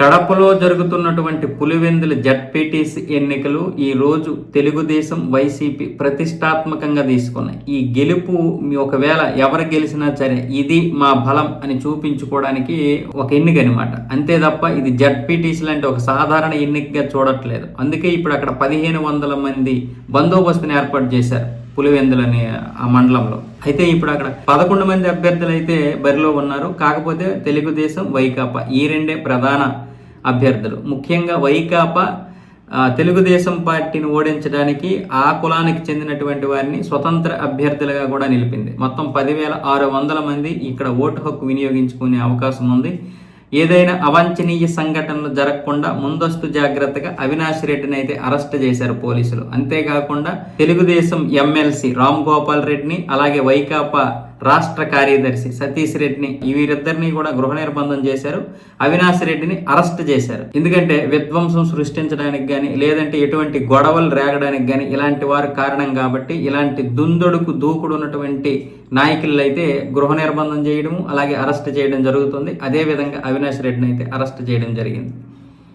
కడపలో జరుగుతున్నటువంటి పులివెందుల జడ్పీటీసీ ఎన్నికలు ఈ రోజు తెలుగుదేశం వైసీపీ ప్రతిష్టాత్మకంగా తీసుకున్నాయి. ఈ గెలుపు మీ ఒకవేళ ఎవరు గెలిచినా సరే ఇది మా బలం అని చూపించుకోవడానికి ఒక ఎన్నిక అనమాట అంతే తప్ప ఇది జడ్పీటీసీ లాంటి ఒక సాధారణ ఎన్నికగా చూడట్లేదు. అందుకే ఇప్పుడు అక్కడ పదిహేను వందల మంది బందోబస్తుని ఏర్పాటు చేశారు పులివెందులు అనే ఆ మండలంలో. అయితే ఇప్పుడు అక్కడ పదకొండు మంది అభ్యర్థులు అయితే బరిలో ఉన్నారు. కాకపోతే తెలుగుదేశం వైకాపా ఈ రెండే ప్రధాన అభ్యర్థులు. ముఖ్యంగా వైకాపా తెలుగుదేశం పార్టీని ఓడించడానికి ఆ కులానికి చెందినటువంటి వారిని స్వతంత్ర అభ్యర్థులుగా కూడా నిలిపింది. మొత్తం పదివేల ఆరు వందల మంది ఇక్కడ ఓటు హక్కు వినియోగించుకునే అవకాశం ఉంది. ఏదైనా అవాంఛనీయ సంఘటనలు జరగకుండా ముందస్తు జాగ్రత్తగా అవినాష్ రెడ్డిని అయితే అరెస్ట్ చేశారు పోలీసులు. అంతేకాకుండా తెలుగుదేశం ఎమ్మెల్సీ రామ్ గోపాల్ రెడ్డిని అలాగే వైకాపా రాష్ట్ర కార్యదర్శి సతీష్ రెడ్డిని వీరిద్దరిని కూడా గృహ నిర్బంధం చేశారు. అవినాష్ రెడ్డిని అరెస్ట్ చేశారు. ఎందుకంటే విధ్వంసం సృష్టించడానికి కానీ లేదంటే ఎటువంటి గొడవలు రేగడానికి కానీ ఇలాంటి వారు కారణం కాబట్టి ఇలాంటి దుందుడుకు దూకుడు ఉన్నటువంటి నాయకులు అయితే గృహ నిర్బంధం చేయడం అలాగే అరెస్ట్ చేయడం జరుగుతుంది. అదే విధంగా అవినాష్ రెడ్డిని అయితే అరెస్ట్ చేయడం జరిగింది.